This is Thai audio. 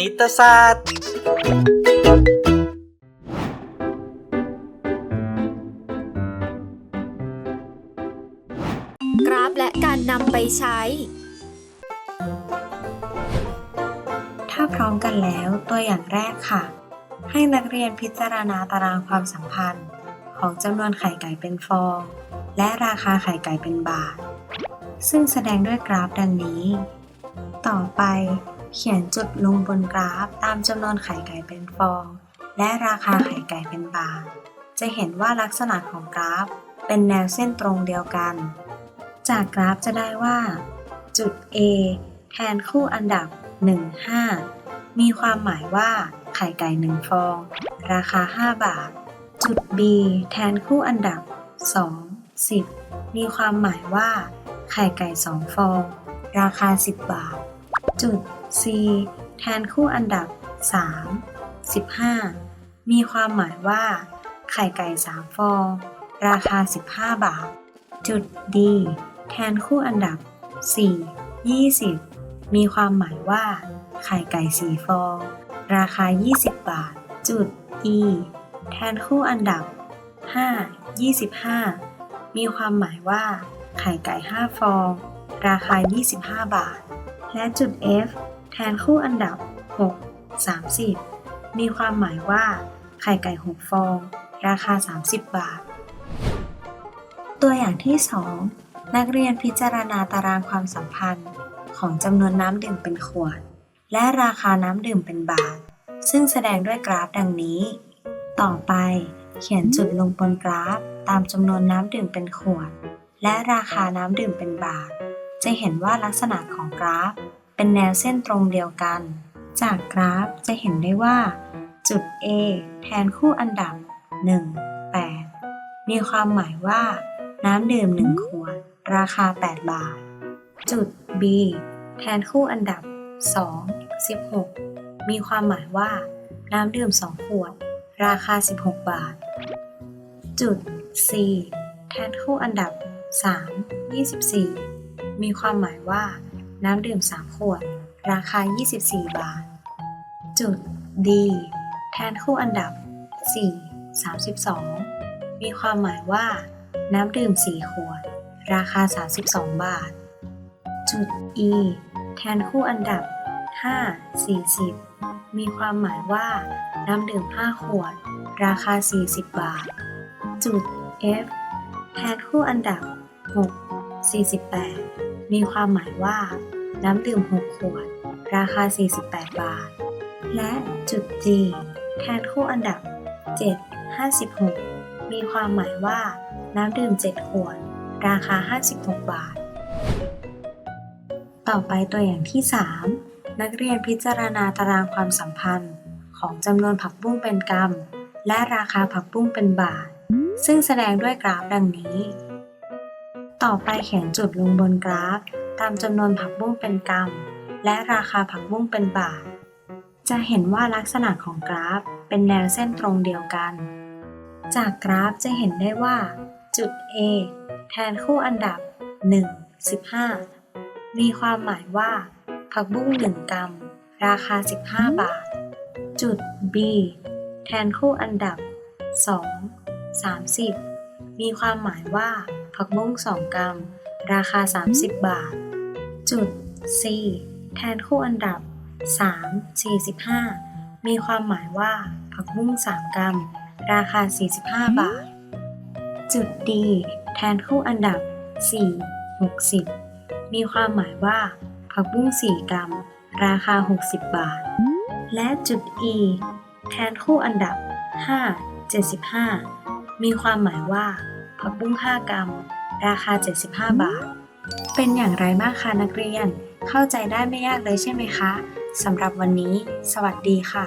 ณิตศาสตร์ กราฟและการนำไปใช้ ถ้าพร้อมกันแล้วตัวอย่างแรกค่ะ ให้นักเรียนพิจารณาตารางความสัมพันธ์ ของจำนวนไข่ไก่เป็นฟอง และราคาไข่ไก่เป็นบาท ซึ่งแสดงด้วยกราฟดังนี้ ต่อไป เขียนจุดลงบนกราฟตามจำนวนไข่ไก่เป็นฟอง และราคาไข่ไก่เป็นบาท จะเห็นว่าลักษณะของกราฟ เป็นแนวเส้นตรงเดียวกัน จากกราฟจะได้ว่า จุด A แทนคู่อันดับ 1 5 มีความหมายว่าไข่ไก่ 1 ฟอง ราคา 5 บาท จุด B แทนคู่อันดับ 2 10 มีความหมายว่าไข่ไก่ 2 ฟอง ราคา 10 บาท จุด C แทนคู่อันดับ 3 15 มีความหมายว่า ไข่ไก่ 3 ฟอง ราคา 15 บาท จุด D แทนคู่อันดับ 4 20 มีความหมายว่า ไข่ไก่ 4 ฟอง ราคา 20 บาท จุด E แทนคู่อันดับ 5 25 มีความหมายว่า ไข่ไก่ 5 ฟอง ราคา 25 บาท และจุด F แทนคู่อันดับ 6 30 มีความหมายว่า ไข่ไก่ 6 ฟอง ราคา 30 บาท ตัวอย่างที่ 2 นักเรียนพิจารณาตารางความสัมพันธ์ ของจำนวนน้ำดื่มเป็นขวด และราคาน้ำดื่มเป็นบาท ซึ่งแสดงด้วยกราฟดังนี้ ต่อไปเขียนจุดลงบนกราฟ ตามจำนวนน้ำดื่มเป็นขวด และราคาน้ำดื่มเป็นบาท จะเห็นว่าลักษณะของกราฟ เป็นแนวเส้นตรงเดียวกัน จากกราฟจะเห็นได้ว่า จุด A แทนคู่อันดับ 1 8 มีความหมายว่า น้ำดื่ม 1 ขวด ราคา 8 บาท จุด B แทนคู่อันดับ 2 16 มีความหมายว่า น้ำดื่ม 2 ขวด ราคา 16 บาท จุด C แทนคู่อันดับ 3 24 มีความหมายว่า น้ำดื่ม 3 ขวด ราคา 24 บาท จุด D แทนคู่อันดับ 4 32 มีความหมายว่า น้ำดื่ม 4 ขวด ราคา 32 บาท จุด E แทนคู่อันดับ 5 40 มีความหมายว่า น้ำดื่ม 5 ขวด ราคา 40 บาท จุด F แทนคู่อันดับ 6 48 มีความหมายว่า น้ำดื่ม 6 ขวด ราคา 48 บาท และจุด G แทนคู่อันดับ 7 56 มีความหมายว่า น้ำดื่ม 7 ขวด ราคา 56 บาท ต่อไปตัวอย่างที่ 3 นักเรียนพิจารณาตารางความสัมพันธ์ ของจำนวนผักบุ้งเป็นกรัม และราคาผักบุ้งเป็นบาท ซึ่งแสดงด้วยกราฟดังนี้ ต่อไปเขียนจุดลงบนกราฟ ตามจำนวนผักบุ้งเป็นกรัม และราคาผักบุ้งเป็นบาท จะเห็นว่าลักษณะของกราฟเป็นแนวเส้นตรงเดียวกัน จากกราฟจะเห็นได้ว่า จุด A แทนคู่อันดับ 1 15 มีความหมายว่า ผักบุ้ง 1 กรัม ราคา 15 บาท จุด B แทนคู่อันดับ 2 30 มีความหมายว่า ผักบุ้ง 2 กรัม ราคา 30 บาท จุด C แทนคู่อันดับ 3 45 มีความหมายว่า ผักบุ้ง 3 กรัม ราคา 45 บาท จุด D แทนคู่อันดับ 4 60 มีความหมายว่า ผักบุ้ง 4 กรัม ราคา 60 บาท และจุด E แทนคู่อันดับ 5 75 มีความหมายว่าผักบุ้ง 5 กรัม ราคา 75 บาท เป็นอย่างไรบ้างคะนักเรียน เข้าใจได้ไม่ยากเลยใช่ไหมคะสำหรับวันนี้ สวัสดีค่ะ